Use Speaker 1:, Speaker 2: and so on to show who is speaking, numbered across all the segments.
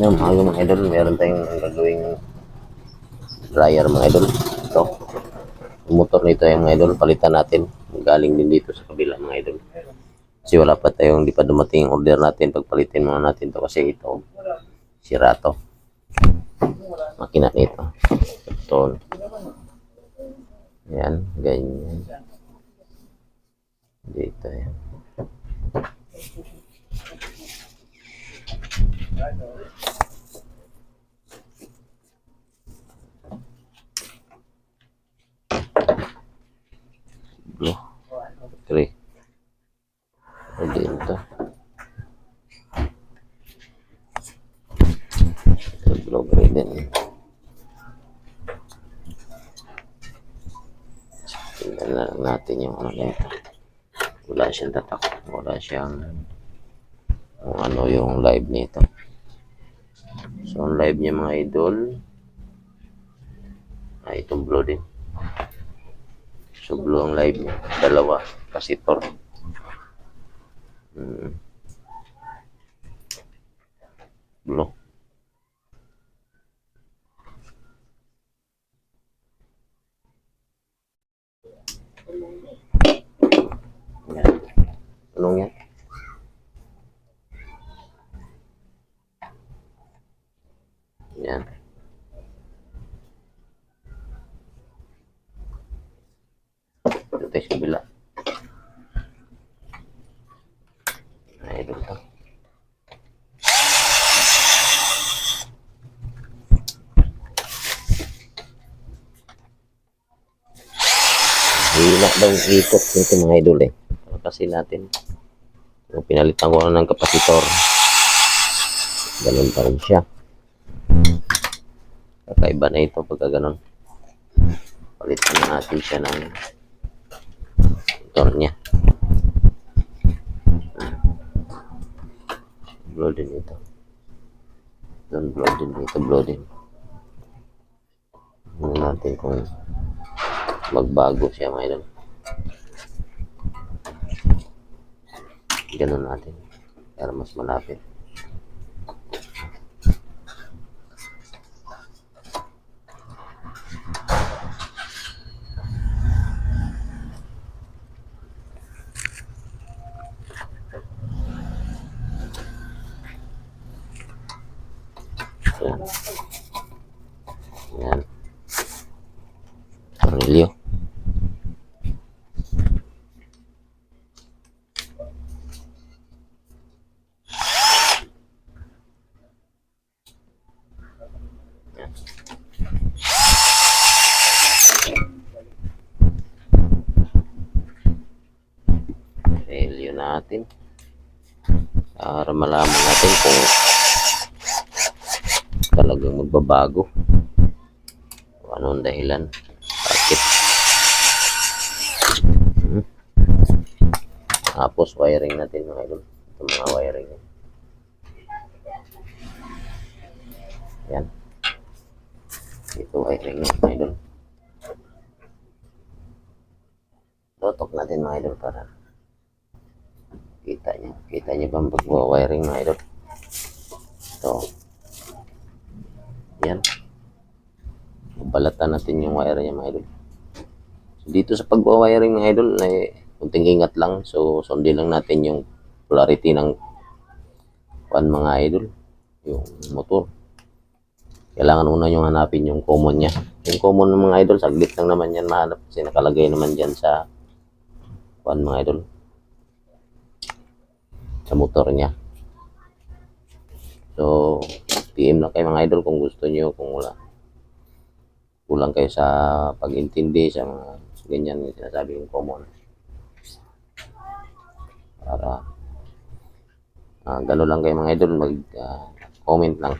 Speaker 1: Ngayon, mga mga idol, meron tayong gagawing dryer mga idol. Ito. Yung motor nito yung mga idol, palitan natin. Galing din dito sa kabila mga idol. Kasi wala pa tayong, hindi pa dumating yung order natin. Pagpalitin muna natin to kasi ito, sira to. Makina nito. Ito. Yan, ganyan. Dito yan. Blue. Three. Dito. Ito, blue gray din. Tingnan na lang natin yung ano nito. Wala siyang tatak. Wala siyang kung ano yung live nito. So, ang live niya mga idol ay itong blue din. So, blue ang live niya. Dalawa. Kasitor. Hmm. Blue. Yan. Anong yan? Yan. Ito tayo sa kabila. Ay, ito to. Hila daw ikot nito mga idol eh. Ano kasi natin. Yung pinalitan ko na ng kapasitor. Ganun pa rin siya. Kakaiba na ito pagka ganun. Palitan na natin siya ng motor niya. Blow din ito. Doon blow din dito, blow din. Ano natin kung magbago siya mga idol. Ganun natin. Para mas malapit. Yan. Yan. Tornilyo. Yan. Tornilyo natin. Para malaman natin kung talagang magbabago. Ano ang dahilan. Bakit? Hmm. Tapos wiring natin mga idol. Ito mga wiring. Yan. Ito wiring ng mga idol. Totok natin mga idol para kita niya. Kita niya ba ang pag-wiring mga idol? Ito. Yan. Balatan natin yung wire niya mga idol. So, dito sa pagwa-wiring mga idol, ay kunting ingat lang. So, sundin lang natin yung polarity ng one mga idol. Yung motor. Kailangan una yung hanapin yung common niya. Yung common ng mga idol, saglit lang naman yan mahanap. Kasi nakalagay naman dyan sa one mga idol. Sa motor niya. So, PM na kayo mga idol kung gusto niyo kung wala. Kulang kayo sa pag-intindi sa mga ganyan yung sinasabi yung common. Para ah gano'n lang kayo mga idol mag ah, comment lang.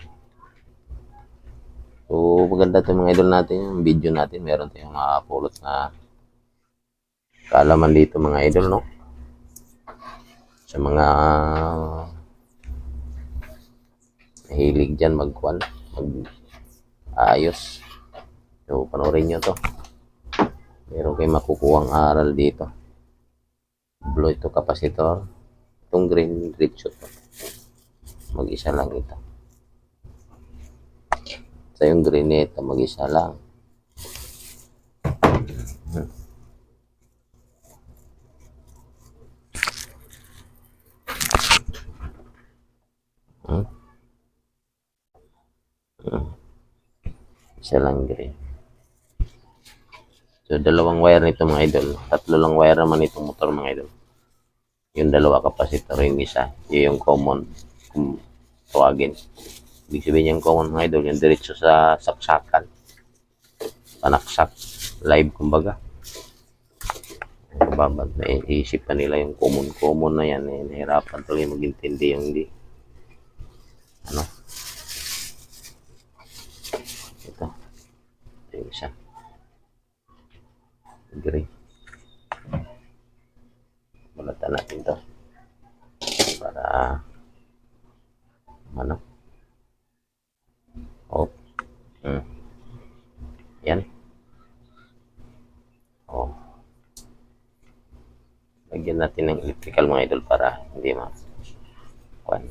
Speaker 1: So maganda ito mga idol natin yung video natin. Meron tayong makapulot na kaalaman dito mga idol no sa mga mahilig dyan magkwan mag ayos so panoorin nyo to. Meron kayo makukuhang aral dito. Blue ito kapasitor. Itong green red shot mag isa lang ito. Ito yung greneta, mag-isa lang. Hmm? Hmm. Isa lang green. So, dalawang wire nito mga idol. Tatlo lang wire naman itong motor mga idol. Yung dalawa kapasitor yung isa. Yun yung common kung tawagin. Ibig sabihin yung common mga idol, yung diretso sa saksakan. Panaksak. Live kumbaga. Babag na iisip pa nila yung common-common na yan. Eh, nahirapan tuloy mag-intindi yung hindi. Ano? Ito. Ito yung isa. Agree. Balatan natin to. Para ano? Oh. Hmm. Yan. Oh. Lagyan natin ng electrical mga idol para hindi ma kuan.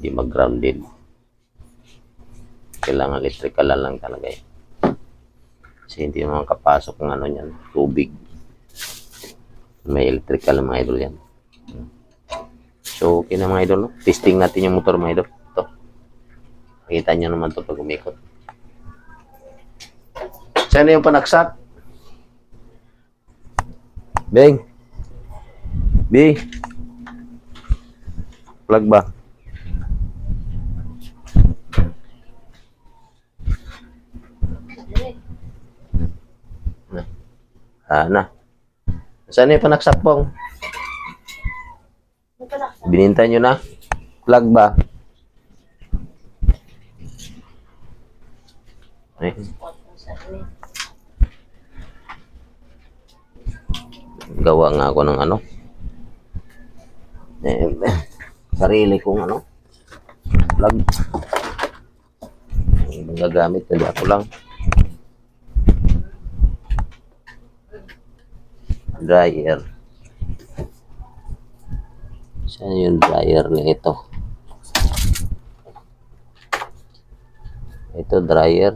Speaker 1: Hindi mag-grounded. Kailangan electrical lang talaga eh. Kasi hindi naman kapasok ng ano niyan, tubig. May electrical mga idol yan. So, okay na mga idol. No? Testing natin yung motor mga idol. Ito. Makita nyo naman ito pag umikot. Saan yung panaksak? Beng. B. Plug ba? Ah, na. Saan yung panaksakpong? Bininta nyo na? Plug ba? Ay. Gawa nga ako ng ano. Eh, sarili kong ano. Plug. Ang gagamit, hindi ako lang. Dryer. Saan yung dryer na ito? Ito dryer.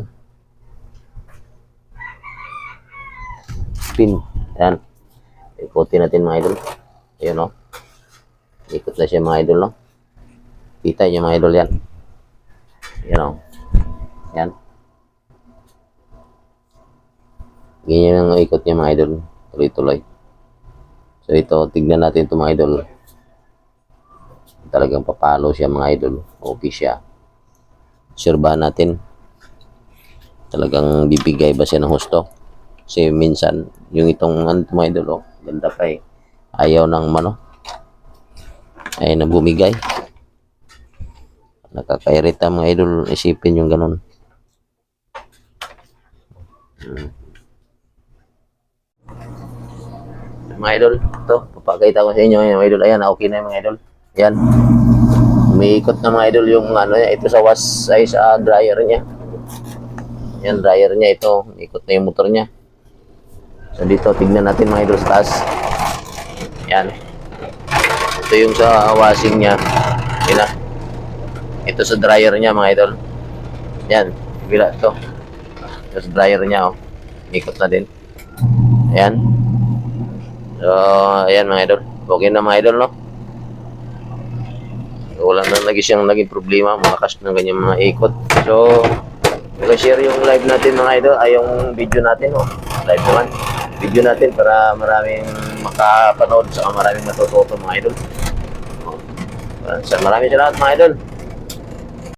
Speaker 1: Pin. Yan. Ikutin natin mga idol. Ayun o. Ikot na siya mga idol no. Kita niyo mga idol yan. Yan o. Yan. Ganyan ang ikot niya mga idol. Tuloy-tuloy. So ito, tignan natin ito mga idol. Talagang papalo siya mga idol. Okay siya. Sirbahan natin. Talagang bibigay ba siya ng husto? Kasi minsan, yung itong ano mga idol, oh, ganda pa eh. Ayaw ng mano. Ayaw na bumigay. Nakakairita mga idol, isipin yung ganun. Hmm. Mga idol. Ito, papakita ko sa inyo yung mga idol. Ayan, okay na yung mga idol. Ayan. Umiikot na mga idol yung ano niya. Ito sa was ay sa dryer niya. Ayan, dryer niya ito. Umiikot na yung motor niya. So dito, tignan natin mga idol sa taas. Ayan. Ito yung sa washing niya. Ayan na. Ito sa dryer niya mga idol. Ayan. Bila ito. Ito sa dryer niya oh. Umiikot na din. Ayan. So, ayan mga idol. Okay na mga idol, no? So, wala na lagi siyang naging problema. Malakas ng ganyan mga ikot. So, share yung live natin mga idol. Ay, yung video natin, oh. Live naman. Video natin para maraming makapanood saka maraming matututo mga idol. Oh. Maraming salamat mga idol.